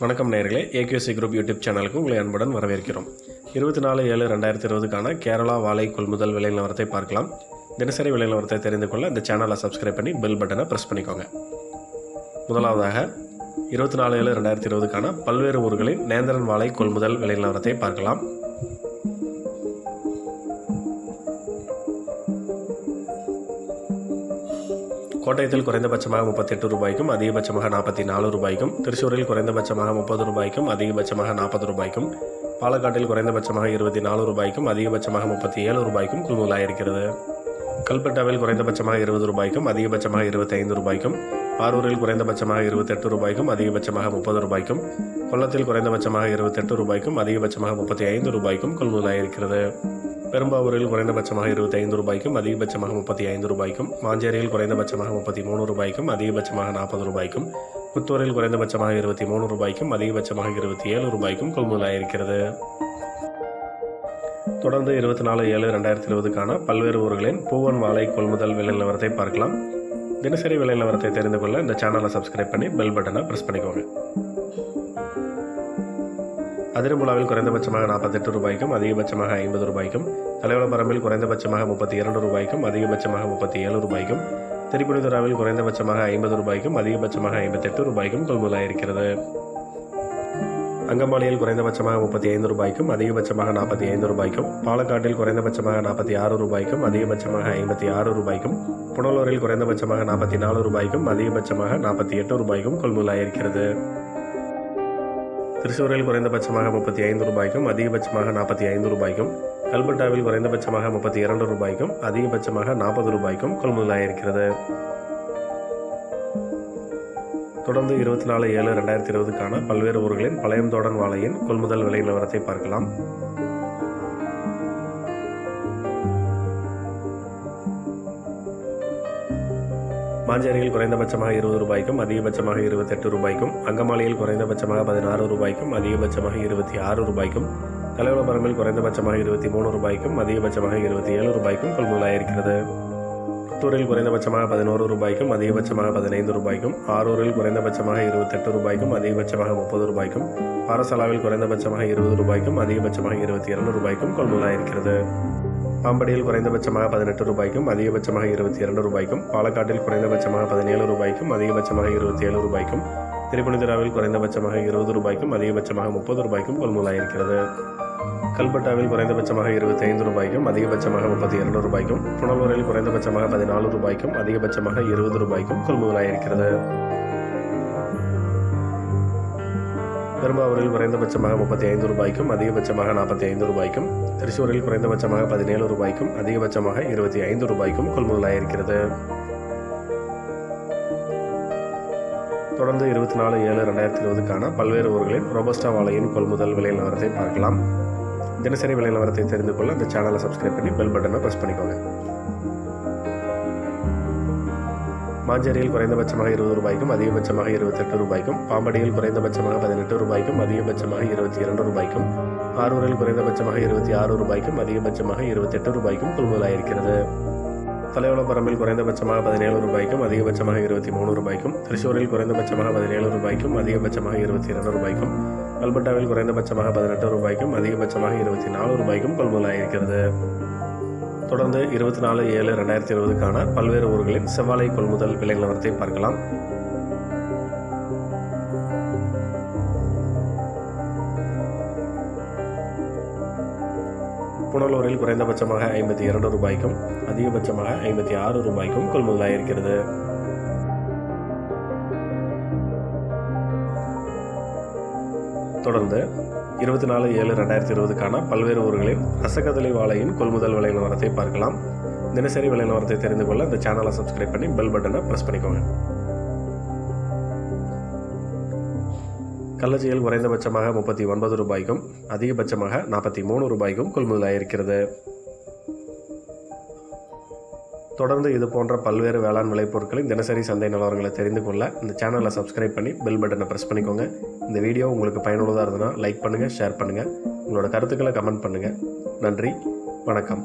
வணக்கம் நேர்களே AKC group YouTube சேனலுக்கு உங்களை அன்புடன் வரவேற்கிறோம். இருபத்தி நாலு ஏழு ரெண்டாயிரத்தி இருபதுக்கான கேரளா வாழை கொள்முதல் விலை நிலவரத்தை பார்க்கலாம். தினசரி விலை நிலவரத்தை தெரிந்து கொள்ள இந்த சேனலை சப்ஸ்கிரைப் பண்ணி பெல் பட்டனை ப்ரெஸ் பண்ணிக்கோங்க. முதலாவதாக இருபத்தி நாலு ஏழு ரெண்டாயிரத்தி இருபதுக்கான பல்வேறு ஊர்களின் நேந்திரன் வாழை கொள்முதல் விலை நிலவரத்தை பார்க்கலாம். கோட்டயத்தில் குறைந்தபட்சமாக முப்பத்தெட்டு ரூபாய்க்கும் அதிகபட்சமாக நாற்பத்தி நாலு ரூபாய்க்கும் திருச்சூரில் குறைந்தபட்சமாக முப்பது ரூபாய்க்கும் அதிகபட்சமாக நாற்பது ரூபாய்க்கும் பாலக்காட்டில் குறைந்தபட்சமாக இருபத்தி நாலு ரூபாய்க்கும் அதிகபட்சமாக முப்பத்தி ஏழு ரூபாய்க்கும் கொள்முதலாயிருக்கிறது கல்பட்டாவில் குறைந்தபட்சமாக இருபது ரூபாய்க்கும் அதிகபட்சமாக இருபத்தைந்து ரூபாய்க்கும் ஆரூரில் குறைந்தபட்சமாக இருபத்தெட்டு ரூபாய்க்கும் அதிகபட்சமாக முப்பது ரூபாய்க்கும் கொல்லத்தில் குறைந்தபட்சமாக இருபத்தெட்டு ரூபாய்க்கும் அதிகபட்சமாக முப்பத்தி ஐந்து ரூபாய்க்கும் கொள்முதலாயிருக்கிறது பெரும்பாவூரில் குறைந்தபட்சமாக இருபத்தைந்து ரூபாய்க்கும் அதிகபட்சமாக முப்பத்தி ஐந்து ரூபாய்க்கும் மாஞ்சேரியில் குறைந்தபட்சமாக முப்பத்தி மூணு ரூபாய்க்கும் அதிகபட்சமாக நாற்பது ரூபாய்க்கும் புத்தூரில் குறைந்தபட்சமாக இருபத்தி மூணு ரூபாய்க்கும் அதிகபட்சமாக இருபத்தி ஏழு ரூபாய்க்கும் கொள்முதலாயிருக்கிறது தொடர்ந்து இருபத்தி நாலு ஏழு ரெண்டாயிரத்தி இருபதுக்கான பல்வேறு ஊர்களின் பூவன் வாழை கொள்முதல் விலை நிலவரத்தை பார்க்கலாம். தினசரி விலை நிலவரத்தை தெரிந்து கொள்ள இந்த சேனலை சப்ஸ்கிரைப் பண்ணி பெல் பட்டனை ப்ரெஸ் பண்ணிக்கோங்க. அதிரம்புலாவில் குறைந்தபட்சமாக நாற்பத்தெட்டு ரூபாய்க்கும் அதிகபட்சமாக ஐம்பது ரூபாய்க்கும் தலைவலப்பரம்பில் குறைந்தபட்சமாக முப்பத்தி இரண்டு ரூபாய்க்கும் அதிகபட்சமாக முப்பத்தி ஏழு ரூபாய்க்கும் திரிபுனிதுராவில் குறைந்தபட்சமாக ஐம்பது ரூபாய்க்கும் அதிகபட்சமாக ஐம்பத்தெட்டு ரூபாய்க்கும் கொள்முதலாயிருக்கிறது. அங்கமாலியில் குறைந்தபட்சமாக முப்பத்தி ஐந்து ரூபாய்க்கும் அதிகபட்சமாக நாற்பத்தி ஐந்து ரூபாய்க்கும் பாலக்காட்டில் குறைந்தபட்சமாக நாற்பத்தி ஆறு ரூபாய்க்கும் அதிகபட்சமாக ஐம்பத்தி ஆறு ரூபாய்க்கும் புனலூரில் குறைந்தபட்சமாக நாற்பத்தி நாலு ரூபாய்க்கும் அதிகபட்சமாக நாற்பத்தி எட்டு ரூபாய்க்கும் கொள்முதலாயிருக்கிறது. திருச்சூரில் குறைந்தபட்சமாக முப்பத்தி ஐந்து ரூபாய்க்கும் அதிகபட்சமாக நாற்பத்தி ஐந்து ரூபாய்க்கும் கல்பட்டாவில் குறைந்தபட்சமாக முப்பத்தி இரண்டு ரூபாய்க்கும் அதிகபட்சமாக நாற்பது ரூபாய்க்கும் கொள்முதலாயிருக்கிறது. தொடர்ந்து இருபத்தி நாலு ஏழு ரெண்டாயிரத்தி இருபதுக்கான பல்வேறு ஊர்களின் பழையந்தோடன் வாழையின் கொள்முதல் விலை நிலவரத்தை பார்க்கலாம். மாஞ்சேரியில் குறைந்தபட்சமாக இருபது ரூபாய்க்கும் அதிகபட்சமாக இருபத்தெட்டு ரூபாய்க்கும் அங்கமாலையில் குறைந்தபட்சமாக பதினாறு ரூபாய்க்கும் அதிகபட்சமாக இருபத்தி ஆறு ரூபாய்க்கும் தலைவலபரம்பில் குறைந்தபட்சமாக இருபத்தி மூணு ரூபாய்க்கும் அதிகபட்சமாக இருபத்தி ஏழு ரூபாய்க்கும் கொள்முதலாயிருக்கிறது. புத்தூரில் குறைந்தபட்சமாக பதினோரு ரூபாய்க்கும் அதிகபட்சமாக பதினைந்து ரூபாய்க்கும் ஆரூரில் குறைந்தபட்சமாக இருபத்தெட்டு ரூபாய்க்கும் அதிகபட்சமாக முப்பது ரூபாய்க்கும் பாரசலாவில் குறைந்தபட்சமாக இருபது ரூபாய்க்கும் அதிகபட்சமாக இருபத்தி இரண்டு ரூபாய்க்கும் கொள்முதலாயிருக்கிறது. பாம்படியில் குறைந்தபட்சமாக பதினெட்டு ரூபாய்க்கும் அதிகபட்சமாக இருபத்தி இரண்டு ரூபாய்க்கும் பாலக்காட்டில் குறைந்தபட்சமாக பதினேழு ரூபாய்க்கும் அதிகபட்சமாக இருபத்தி ஏழு ரூபாய்க்கும் திரிபுனிதுராவில் குறைந்தபட்சமாக இருபது ரூபாய்க்கும் அதிகபட்சமாக முப்பது ரூபாய்க்கும் கொள்முதலாயிருக்கிறது கல்பட்டாவில் குறைந்தபட்சமாக இருபத்தி ஐந்து ரூபாய்க்கும் அதிகபட்சமாக முப்பத்தி இரண்டு ரூபாய்க்கும் புனலூரில் குறைந்தபட்சமாக பதினாலு ரூபாய்க்கும் அதிகபட்சமாக இருபது ரூபாய்க்கும் கொள்முதலாயிருக்கிறது பெரும்பாவூரில் குறைந்தபட்சமாக முப்பத்தி ஐந்து ரூபாய்க்கும் அதிகபட்சமாக நாற்பத்தி ஐந்து ரூபாய்க்கும் திருச்சூரில் குறைந்தபட்சமாக பதினேழு ரூபாய்க்கும் அதிகபட்சமாக இருபத்தி ஐந்து ரூபாய்க்கும் கொள்முதலாயிருக்கிறது. தொடர்ந்து இருபத்தி நாலு ஏழு ரெண்டாயிரத்தி இருபதுக்கான பல்வேறு ஊர்களின் ரோபஸ்டா வாழையின் கொள்முதல் விலை நிலவரத்தை பார்க்கலாம். தினசரி விலை நிலவரத்தை தெரிந்து கொள்ள இந்த சேனலை சப்ஸ்கிரைப் பண்ணி பெல் பட்டனை ப்ரெஸ் பண்ணிக்கோங்க. மாஞ்சேரியில் குறைந்தபட்சமாக இருபது ரூபாய்க்கும் அதிகபட்சமாக இருபத்தெட்டு ரூபாய்க்கும் பாம்படியில் குறைந்தபட்சமாக பதினெட்டு ரூபாய்க்கும் அதிகபட்சமாக இருபத்தி இரண்டு ரூபாய்க்கும் ஆரூரில் குறைந்தபட்சமாக இருபத்தி ஆறு ரூபாய்க்கும் அதிகபட்சமாக இருபத்தெட்டு ரூபாய்க்கும் கொள்முதலாயிருக்கிறது. தலைவலப்பரம்பில் குறைந்தபட்சமாக பதினேழு ரூபாய்க்கும் அதிகபட்சமாக இருபத்தி மூணு ரூபாய்க்கும் திருச்சூரில் குறைந்தபட்சமாக பதினேழு ரூபாய்க்கும் அதிகபட்சமாக இருபத்தி இரண்டு ரூபாய்க்கும் கல்பட்டாவில் குறைந்தபட்சமாக பதினெட்டு ரூபாய்க்கும் அதிகபட்சமாக இருபத்தி நாலு ரூபாய்க்கும் கொள்முதலாயிருக்கிறது. தொடர்ந்து இருபத்தி நாலு ஏழு ரெண்டாயிரத்தி இருபதுக்கான பல்வேறு ஊர்களின் செவ்வாழை கொள்முதல் விலை நிலவரத்தை பார்க்கலாம். புனலூரில் குறைந்தபட்சமாக ஐம்பத்தி இரண்டு ரூபாய்க்கும் அதிகபட்சமாக ஐம்பத்தி ஆறு ரூபாய்க்கும் கொள்முதலாயிருக்கிறது தொடர்ந்து இருபத்தி நாலு ஏழு ரெண்டாயிரத்தி இருபதுக்கான பல்வேறு ஊர்களில் ரசகதலை வாழையின் கொள்முதல் விலை நிலவரத்தை பார்க்கலாம். தினசரி விலை நிலவரத்தை தெரிந்து கொள்ள இந்த சேனலை சப்ஸ்கிரைப் பண்ணி பெல் பட்டனை ப்ரெஸ் பண்ணிக்கோங்க. கள்ளச்சியில் குறைந்தபட்சமாக முப்பத்தி ஒன்பது ரூபாய்க்கும் அதிகபட்சமாக நாற்பத்தி மூணு ரூபாய்க்கும் கொள்முதலாயிருக்கிறது. தொடர்ந்து இது போன்ற பல்வேறு வேளாண் விளைபொருட்களின் தினசரி சந்தை நிலவரங்களை தெரிந்து கொள்ள இந்த சேனலை சப்ஸ்கிரைப் பண்ணி பெல் பட்டனை ப்ரெஸ் பண்ணிக்கோங்க. இந்த வீடியோ உங்களுக்கு பயனுள்ளதாக இருந்ததுன்னா லைக் பண்ணுங்கள் ஷேர் பண்ணுங்கள் உங்களோட கருத்துக்களை கமெண்ட் பண்ணுங்கள் நன்றி வணக்கம்.